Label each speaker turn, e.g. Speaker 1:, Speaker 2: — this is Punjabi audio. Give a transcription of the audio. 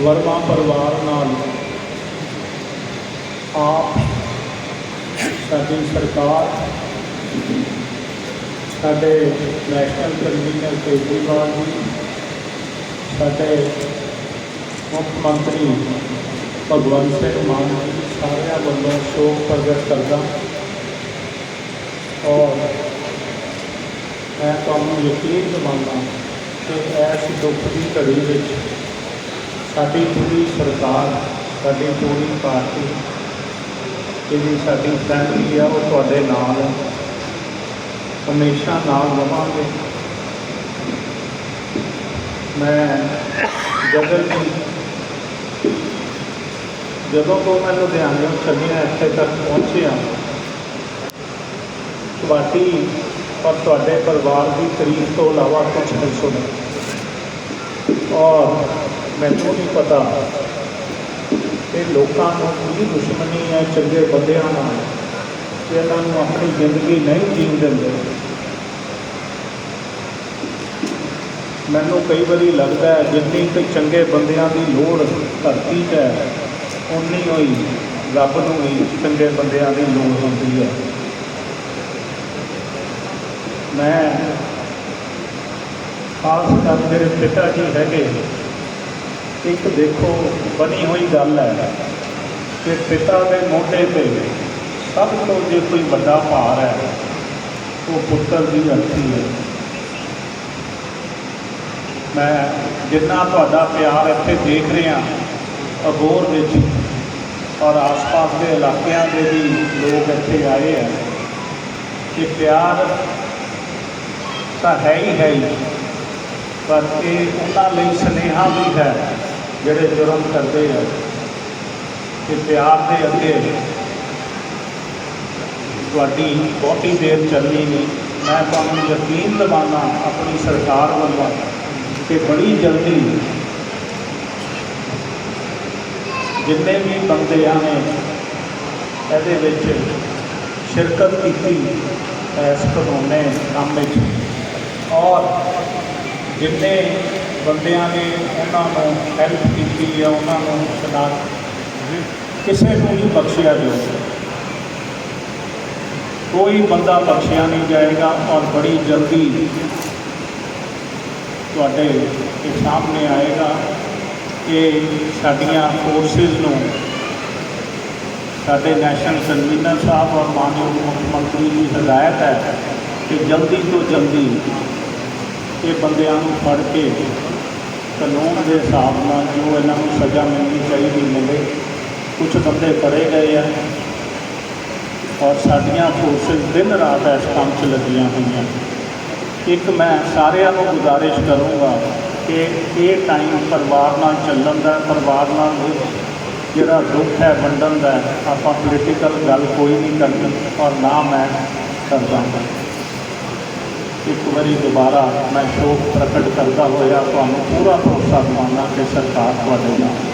Speaker 1: ਵਰਮਾ ਪਰਿਵਾਰ ਨਾਲ ਆਪ ਸਾਡੀ ਸਰਕਾਰ, ਸਾਡੇ ਨੈਸ਼ਨਲ ਕਨਵੀਨਰ ਕੇਜਰੀਵਾਲ ਜੀ, ਸਾਡੇ ਮੁੱਖ ਮੰਤਰੀ ਭਗਵੰਤ ਸਿੰਘ ਮਾਨ ਜੀ, ਸਾਰਿਆਂ ਵੱਲੋਂ ਸ਼ੋਕ ਪ੍ਰਗਟ ਕਰਦਾ ਔਰ ਮੈਂ ਤੁਹਾਨੂੰ ਯਕੀਨ ਦਿਵਾਉਂਦਾ ਕਿ ਇਸ ਦੁੱਖ ਦੀ ਘੜੀ ਵਿੱਚ ਸਾਡੀ ਪੂਰੀ ਸਰਕਾਰ, ਸਾਡੀ ਪੂਰੀ ਪਾਰਟੀ, ਜਿਹੜੀ ਸਾਡੀ ਫੈਮਿਲੀ ਆ, ਉਹ ਤੁਹਾਡੇ ਨਾਲ ਹੈ। ਹਮੇਸ਼ਾ ਨਾਲ ਰਵਾਂਗੇ। ਮੈਂ ਜਗਨ ਜੀ ਜਦੋਂ ਤੋਂ ਮੈਂ ਲੁਧਿਆਣੇ ਚੱਲਿਆ ਇੱਥੇ ਤੱਕ ਪਹੁੰਚਿਆ। ਤੁਹਾਡੀ ਔਰ ਤੁਹਾਡੇ ਪਰਿਵਾਰ ਦੀ ਤਾਰੀਫ ਤੋਂ ਇਲਾਵਾ ਕੁਝ ਨਹੀਂ ਸੁਣਿਆ। ਔਰ ਮੈਨੂੰ ਨਹੀਂ ਪਤਾ। ਕਿ ਲੋਕਾਂ ਨੂੰ ਕੀ ਦੁਸ਼ਮਣੀ ਹੈ, ਚੰਗੇ ਬੰਦਿਆਂ ਨਾਲ। ਕਿ ਇਹਨਾਂ ਨੂੰ ਆਪਣੀ ਜ਼ਿੰਦਗੀ ਨਹੀਂ ਜੀਣ ਦਿੰਦੇ। ਮੈਨੂੰ ਕਈ ਵਾਰੀ ਲੱਗਦਾ ਹੈ, ਜਿੰਨੀ ਕਿ ਚੰਗੇ ਬੰਦਿਆਂ ਦੀ ਲੋੜ ਧਰਤੀ 'ਤੇ ਹੈ ਉਨੀ ਹੋਈ ਰੱਬ ਨੂੰ ਵੀ ਚੰਗੇ ਬੰਦਿਆਂ ਦੀ ਲੋੜ ਹੁੰਦੀ ਹੈ। ਮੈਂ ਖਾਸ ਕਰ ਮੇਰੇ ਪਿਤਾ ਜੀ ਹੈਗੇ। ਇੱਕ ਦੇਖੋ ਬਣੀ ਹੋਈ ਗੱਲ ਹੈ ਕਿ ਪਿਤਾ ਦੇ ਮੋਢੇ ਤੇ ਸਭ ਤੋਂ ਜੇ ਕੋਈ ਵੱਡਾ ਭਾਰ ਹੈ, ਉਹ ਪੁੱਤਰ ਦੀ ਅਰਥੀ ਹੈ। ਮੈਂ ਜਿੰਨਾ ਤੁਹਾਡਾ ਪਿਆਰ ਇੱਥੇ ਦੇਖ ਰਿਹਾ ਅਗੋਰ ਵਿੱਚ ਔਰ ਆਸ-ਪਾਸ ਦੇ ਇਲਾਕਿਆਂ ਦੇ ਵੀ ਲੋਕ ਇੱਥੇ ਆਏ ਆ ਕਿ ਪਿਆਰ ਤਾਂ ਹੈ ਹੀ ਹੈ ਹੀ, ਪਰ ਇਹ ਉਹਨਾਂ ਲਈ ਸੁਨੇਹਾ ਵੀ ਹੈ ਜਿਹੜੇ ਜੁਰਮ ਕਰਦੇ ਆ ਕਿ ਪਿਆਰ ਦੇ ਅੱਗੇ ਤੁਹਾਡੀ ਬਹੁਤੀ ਦੇਰ ਚੱਲਣੀ ਨਹੀਂ। ਮੈਂ ਤੁਹਾਨੂੰ ਯਕੀਨ ਦਿਵਾਉਣਾ, ਆਪਣੀ ਸਰਕਾਰ ਵੱਲੋਂ ਕਿ ਬੜੀ ਜਲਦੀ ਜਿੰਨੇ ਵੀ ਬੰਦਿਆਂ ਨੇ ਇਹਦੇ ਵਿੱਚ ਸ਼ਿਰਕਤ ਕੀਤੀ ਇਸ ਕਾਨੂੰਨੇ ਕੰਮ ਵਿੱਚ, ਔਰ ਜਿੰਨੇ ਬੰਦਿਆਂ ਨੇ ਉਹਨਾਂ ਨੂੰ ਹੈਲਪ ਕੀਤੀ ਹੈ ਉਹਨਾਂ ਨੂੰ ਸਦਾ ਕਿਸੇ ਨੂੰ ਨਹੀਂ ਬਖਸ਼ਿਆ ਜਾਊਗਾ ਕੋਈ ਬੰਦਾ ਬਖਸ਼ਿਆ ਨਹੀਂ ਜਾਏਗਾ ਔਰ ਬੜੀ ਜਲਦੀ ਤੁਹਾਡੇ ਇਹ ਸਾਹਮਣੇ ਆਏਗਾ ਕਿ ਸਾਡੀਆਂ ਫੋਰਸਿਸ ਨੂੰ ਸਾਡੇ ਨੈਸ਼ਨਲ ਕਨਵੀਨਰ ਸਾਹਿਬ ਔਰ ਮਾਨਯੋਗ ਮੁੱਖ ਮੰਤਰੀ ਦੀ ਹਦਾਇਤ ਹੈ ਕਿ ਜਲਦੀ ਤੋਂ ਜਲਦੀ ਇਹ ਬੰਦਿਆਂ ਨੂੰ ਫੜ ਕੇ ਕਾਨੂੰਨ ਦੇ ਹਿਸਾਬ ਨਾਲ ਜੋ ਇਹਨਾਂ ਨੂੰ ਸਜ਼ਾ ਮਿਲਣੀ ਚਾਹੀਦੀ ਮਿਲੇ ਕੁਝ ਬੰਦੇ ਫੜੇ ਗਏ ਆ ਔਰ ਸਾਡੀਆਂ ਫੋਰਸਿਸ ਦਿਨ ਰਾਤ ਇਸ ਕੰਮ 'ਚ ਲੱਗੀਆਂ ਹੋਈਆਂ। ਇੱਕ ਮੈਂ ਸਾਰਿਆਂ ਨੂੰ ਗੁਜ਼ਾਰਿਸ਼ ਕਰੂੰਗਾ ਕਿ ਇਹ ਟਾਈਮ ਪਰਿਵਾਰ ਨਾਲ ਚੱਲਣ ਦਾ, ਪਰਿਵਾਰ ਨਾਲ ਜਿਹੜਾ ਦੁੱਖ ਹੈ ਵੰਡਣ ਦਾ, ਆਪਾਂ ਪੋਲੀਟੀਕਲ ਗੱਲ ਕੋਈ ਨਹੀਂ ਕਰਨੀ ਔਰ ਨਾ ਮੈਂ ਕਰਦਾ। ਹਾਂ ਇੱਕ ਵਾਰੀ ਦੁਬਾਰਾ ਮੈਂ ਸ਼ੋਕ ਪ੍ਰਗਟ ਕਰਦਾ ਹੋਇਆ, ਤੁਹਾਨੂੰ ਪੂਰਾ ਭਰੋਸਾ ਦਿਵਾਉਣਾ ਕਿ ਸਰਕਾਰ ਤੁਹਾਡੇ ਨਾਲ